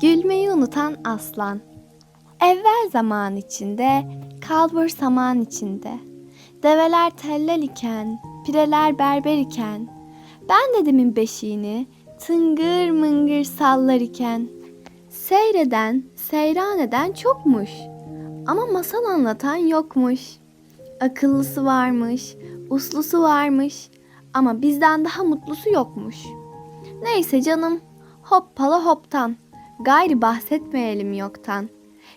Gülmeyi unutan aslan. Evvel zaman içinde, kalbur saman içinde. Develer tellal iken, pireler berber iken. Ben dedemin beşiğini tıngır mıngır sallar iken. Seyreden, seyran eden çokmuş. Ama masal anlatan yokmuş. Akıllısı varmış, uslusu varmış. Ama bizden daha mutlusu yokmuş. Neyse canım, hoppala hoptan. Gayri bahsetmeyelim yoktan.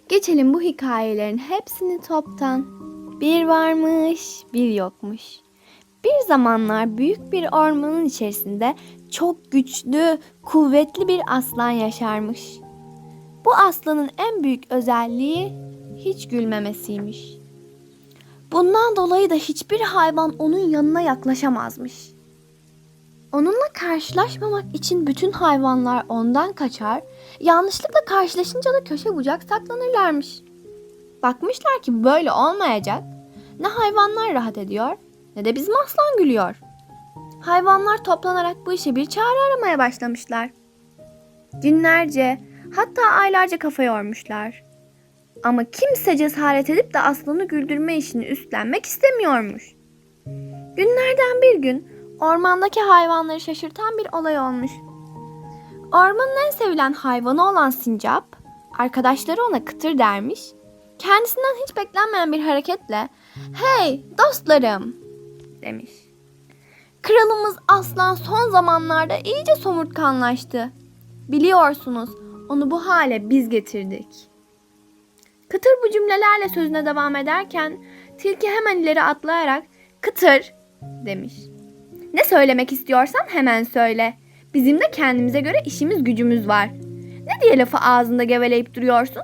Geçelim bu hikayelerin hepsini toptan. Bir varmış, bir yokmuş. Bir zamanlar büyük bir ormanın içerisinde çok güçlü, kuvvetli bir aslan yaşarmış. Bu aslanın en büyük özelliği hiç gülmemesiymiş. Bundan dolayı da hiçbir hayvan onun yanına yaklaşamazmış. Onunla karşılaşmamak için bütün hayvanlar ondan kaçar, yanlışlıkla karşılaşınca da köşe bucak saklanırlarmış. Bakmışlar ki böyle olmayacak. Ne hayvanlar rahat ediyor ne de bizim aslan gülüyor. Hayvanlar toplanarak bu işe bir çare aramaya başlamışlar. Günlerce hatta aylarca kafa yormuşlar. Ama kimse cesaret edip de aslanı güldürme işini üstlenmek istemiyormuş. Günlerden bir gün ormandaki hayvanları şaşırtan bir olay olmuş. Ormanın en sevilen hayvanı olan sincap, arkadaşları ona kıtır dermiş. Kendisinden hiç beklenmeyen bir hareketle "Hey dostlarım!" demiş. Kralımız aslan son zamanlarda iyice somurtkanlaştı. Biliyorsunuz onu bu hale biz getirdik. Kıtır bu cümlelerle sözüne devam ederken tilki hemen ileri atlayarak Kıtır demiş. Ne söylemek istiyorsan hemen söyle. Bizim de kendimize göre işimiz gücümüz var. Ne diye lafı ağzında geveleyip duruyorsun?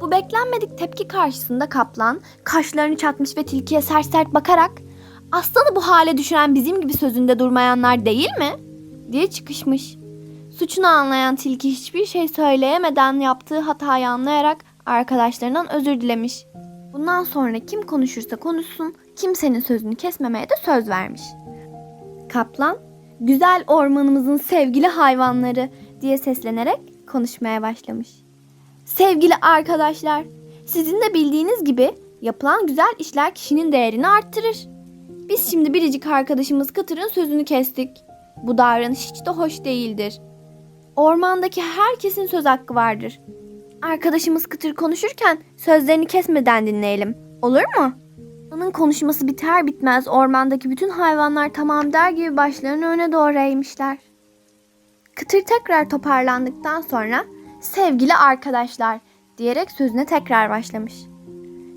Bu beklenmedik tepki karşısında kaplan kaşlarını çatmış ve tilkiye sert sert bakarak aslanı bu hale düşüren bizim gibi sözünde durmayanlar değil mi? diye çıkışmış. Suçunu anlayan tilki hiçbir şey söyleyemeden yaptığı hatayı anlayarak arkadaşlarından özür dilemiş. Bundan sonra kim konuşursa konuşsun kimsenin sözünü kesmemeye de söz vermiş. Kaplan, güzel ormanımızın sevgili hayvanları diye seslenerek konuşmaya başlamış. Sevgili arkadaşlar, sizin de bildiğiniz gibi yapılan güzel işler kişinin değerini arttırır. Biz şimdi biricik arkadaşımız Kıtır'ın sözünü kestik. Bu davranış hiç de hoş değildir. Ormandaki herkesin söz hakkı vardır. Arkadaşımız Kıtır konuşurken sözlerini kesmeden dinleyelim. Olur mu? Onun konuşması biter bitmez ormandaki bütün hayvanlar tamam der gibi başlarını öne doğru eğmişler. Kıtır tekrar toparlandıktan sonra sevgili arkadaşlar diyerek sözüne tekrar başlamış.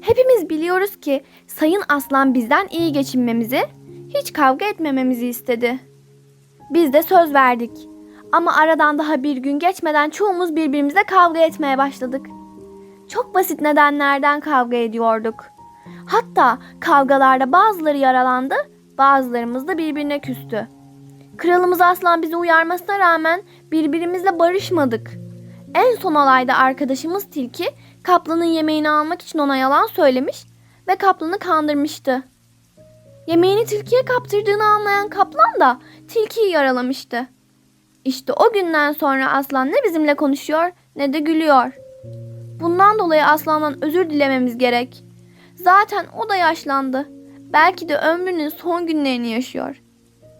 Hepimiz biliyoruz ki Sayın Aslan bizden iyi geçinmemizi, hiç kavga etmememizi istedi. Biz de söz verdik. Ama aradan daha bir gün geçmeden çoğumuz birbirimize kavga etmeye başladık. Çok basit nedenlerden kavga ediyorduk. Hatta kavgalarda bazıları yaralandı, bazılarımız da birbirine küstü. Kralımız aslan bizi uyarmasına rağmen birbirimizle barışmadık. En son olayda arkadaşımız Tilki kaplanın yemeğini almak için ona yalan söylemiş ve kaplanı kandırmıştı. Yemeğini tilkiye kaptırdığını anlayan kaplan da tilkiyi yaralamıştı. İşte o günden sonra aslan ne bizimle konuşuyor ne de gülüyor. Bundan dolayı aslandan özür dilememiz gerek. Zaten o da yaşlandı. Belki de ömrünün son günlerini yaşıyor.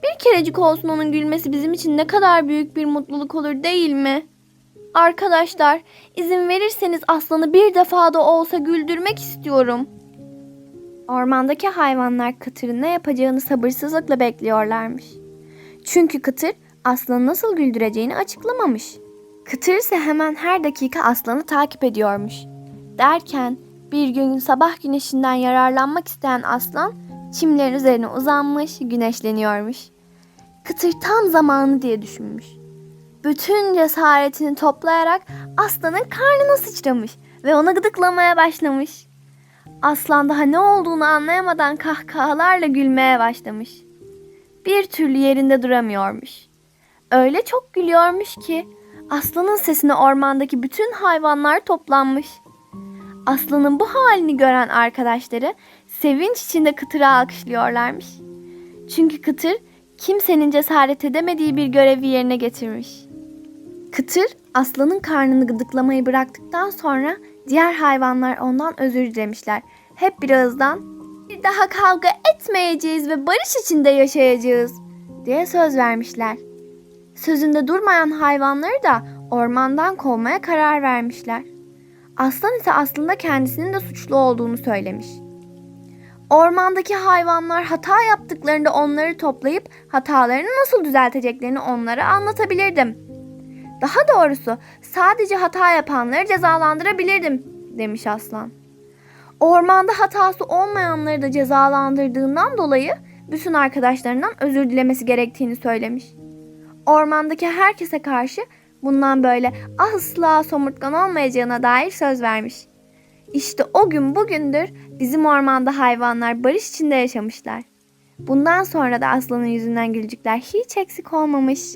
Bir kerecik olsun onun gülmesi bizim için ne kadar büyük bir mutluluk olur değil mi? Arkadaşlar, izin verirseniz aslanı bir defa da olsa güldürmek istiyorum. Ormandaki hayvanlar Kıtır'ın ne yapacağını sabırsızlıkla bekliyorlarmış. Çünkü Kıtır aslanı nasıl güldüreceğini açıklamamış. Kıtır ise hemen her dakika aslanı takip ediyormuş. Derken bir gün sabah güneşinden yararlanmak isteyen aslan çimlerin üzerine uzanmış, güneşleniyormuş. Kıtır tam zamanı diye düşünmüş. Bütün cesaretini toplayarak aslanın karnına sıçramış ve onu gıdıklamaya başlamış. Aslan daha ne olduğunu anlayamadan kahkahalarla gülmeye başlamış. Bir türlü yerinde duramıyormuş. Öyle çok gülüyormuş ki aslanın sesine ormandaki bütün hayvanlar toplanmış. Aslanın bu halini gören arkadaşları sevinç içinde Kıtır'ı alkışlıyorlarmış. Çünkü Kıtır kimsenin cesaret edemediği bir görevi yerine getirmiş. Kıtır aslanın karnını gıdıklamayı bıraktıktan sonra diğer hayvanlar ondan özür dilemişler. Hep bir ağızdan bir daha kavga etmeyeceğiz ve barış içinde yaşayacağız diye söz vermişler. Sözünde durmayan hayvanları da ormandan kovmaya karar vermişler. Aslan ise aslında kendisinin de suçlu olduğunu söylemiş. Ormandaki hayvanlar hata yaptıklarında onları toplayıp hatalarını nasıl düzelteceklerini onlara anlatabilirdim. Daha doğrusu sadece hata yapanları cezalandırabilirdim demiş aslan. Ormanda hatası olmayanları da cezalandırdığından dolayı bütün arkadaşlarından özür dilemesi gerektiğini söylemiş. Ormandaki herkese karşı bundan böyle asla somurtkan olmayacağına dair söz vermiş. İşte o gün bugündür bizim ormanda hayvanlar barış içinde yaşamışlar. Bundan sonra da aslanın yüzünden gülücükler hiç eksik olmamış.